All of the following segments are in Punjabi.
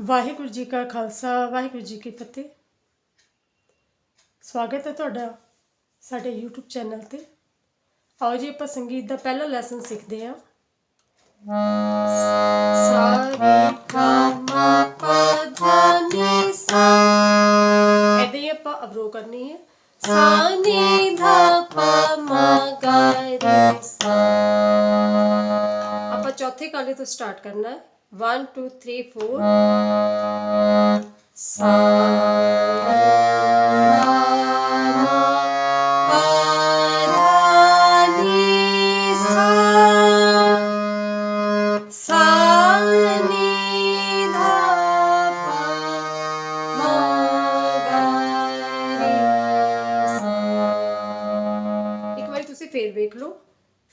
ਵਾਹਿਗੁਰੂ ਜੀ ਕਾ ਖਾਲਸਾ, ਵਾਹਿਗੁਰੂ ਜੀ ਕੀ ਫਤਿਹ। ਸਵਾਗਤ ਹੈ ਤੁਹਾਡਾ ਸਾਡੇ YouTube ਚੈਨਲ ਤੇ। ਆਓ ਜੀ, ਆਪਾਂ ਸੰਗੀਤ ਦਾ ਪਹਿਲਾ ਲੈਸਨ ਸਿੱਖਦੇ ਹਾਂ। ਸਾ ਰੇ ਗਾ ਮਾ ਪਾ ਧਾ ਨੀ ਸਾ ਇਹਦੇ ਹੀ ਆਪਾਂ ਅਵਰੋ ਕਰਨੀ ਹੈ। ਸਾ ਨੀ ਧਾ ਪਾ ਮਾ ਗਾ ਰੇ ਸਾ। ਆਪਾਂ ਚੌਥੇ ਕਾਲੇ ਤੋਂ ਸਟਾਰਟ ਕਰਨਾ ਹੈ। 1 2 3 4 ਸਾ ਤੁਸੀਂ ਫੇਰ ਵੇਖ ਲਓ।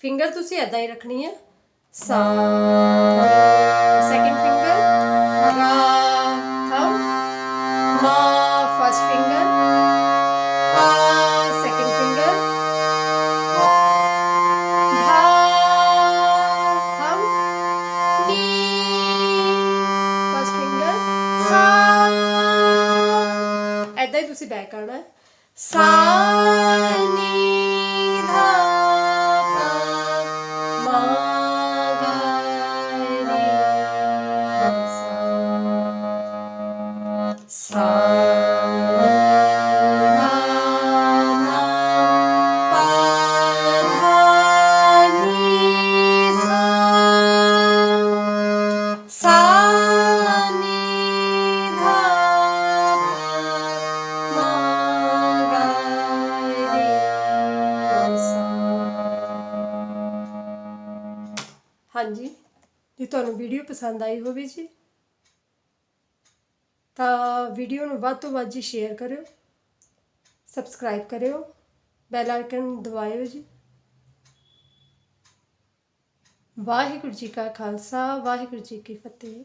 ਫਿੰਗਰ ਤੁਸੀਂ ਐਦਾਂ ਹੀ ਰੱਖਣੀ ਹੈ। ਸਾ എൽസി ബാക്കാണ് സാ നീ ധ മാ ਹਾਂਜੀ। ਜੇ ਤੁਹਾਨੂੰ ਵੀਡੀਓ ਪਸੰਦ ਆਈ ਹੋਵੇ ਜੀ, ਤਾਂ ਵੀਡੀਓ ਨੂੰ ਵੱਧ ਤੋਂ ਵੱਧ ਜੀ ਸ਼ੇਅਰ ਕਰਿਓ ਸਬਸਕ੍ਰਾਈਬ ਕਰਿਓ ਬੈਲ ਆਈਕਨ ਦਬਾਇਓ ਜੀ। ਵਾਹਿਗੁਰੂ ਜੀ ਕਾ ਖਾਲਸਾ, ਵਾਹਿਗੁਰੂ ਜੀ ਕੀ ਫਤਿਹ।